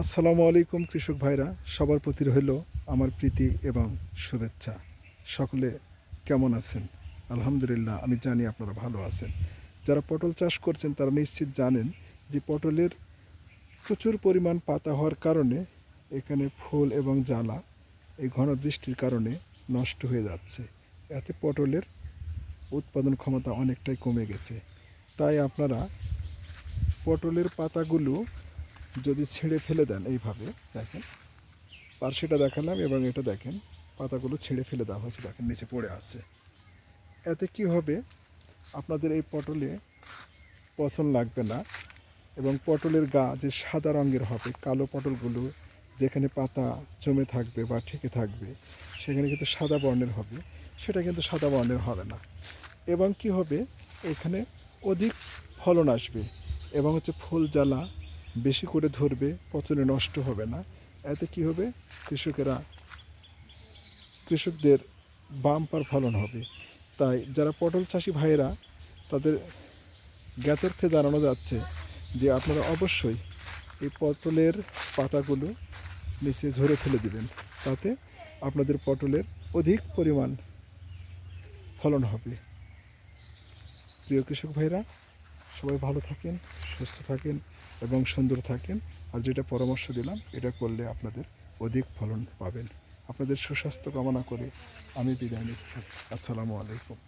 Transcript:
আসসালামু আলাইকুম, কৃষক ভাইরা। সবার প্রতি রইল আমার প্রীতি এবং শুভেচ্ছা। সকলে কেমন আছেন? আলহামদুলিল্লাহ, আমি জানি আপনারা ভালো আছেন। যারা পটল চাষ করছেন, তারা নিশ্চিত জানেন যে পটলের প্রচুর পরিমাণ পাতা হওয়ার কারণে এখানে ফুল এবং জ্বালা এই ঘন বৃষ্টির কারণে নষ্ট হয়ে যাচ্ছে। এতে পটলের উৎপাদন ক্ষমতা অনেকটাই কমে গেছে। তাই আপনারা পটলের পাতাগুলো যদি ছেড়ে ফেলে দেন এইভাবে, দেখেন। পার্শ্বেটা দেখালাম এবং এটা দেখেন, পাতাগুলো ছিঁড়ে ফেলে দেওয়া হয়েছে, দেখেন, নিচে পড়ে আছে। এতে কি হবে? আপনাদের এই পটলে পছন্দ লাগবে না এবং পটলের গা যে সাদা রঙের হবে, কালো পটলগুলো যেখানে পাতা জমে থাকবে বা ঠেকে থাকবে, সেখানে কিন্তু সাদা বর্ণের হবে, সেটা কিন্তু সাদা বর্ণের হবে না। এবং কি হবে? এখানে অধিক ফলন আসবে এবং হচ্ছে ফুল জ্বালা বেশি করে ধরবে, পচনে নষ্ট হবে না। এতে কি হবে? কৃষকেরা, কৃষকদের বাম্পার ফলন হবে। তাই যারা পটল চাষি ভাইয়েরা, তাদের জ্ঞাতার্থে জানানো যাচ্ছে যে আপনারা অবশ্যই এই পটলের পাতাগুলো নিচে ঝরে ফেলে দিবেন। তাতে আপনাদের পটলের অধিক পরিমাণ ফলন হবে। প্রিয় কৃষক ভাইরা সবাই ভালো থাকেন সুস্থ থাকেন এবং সুন্দর থাকেন। আর যেটা পরামর্শ দিলাম, এটা করলে আপনাদের অধিক ফলন পাবেন। আপনাদের সুস্বাস্থ্য কামনা করে আমি বিদায় নিচ্ছি। আসসালামু আলাইকুম।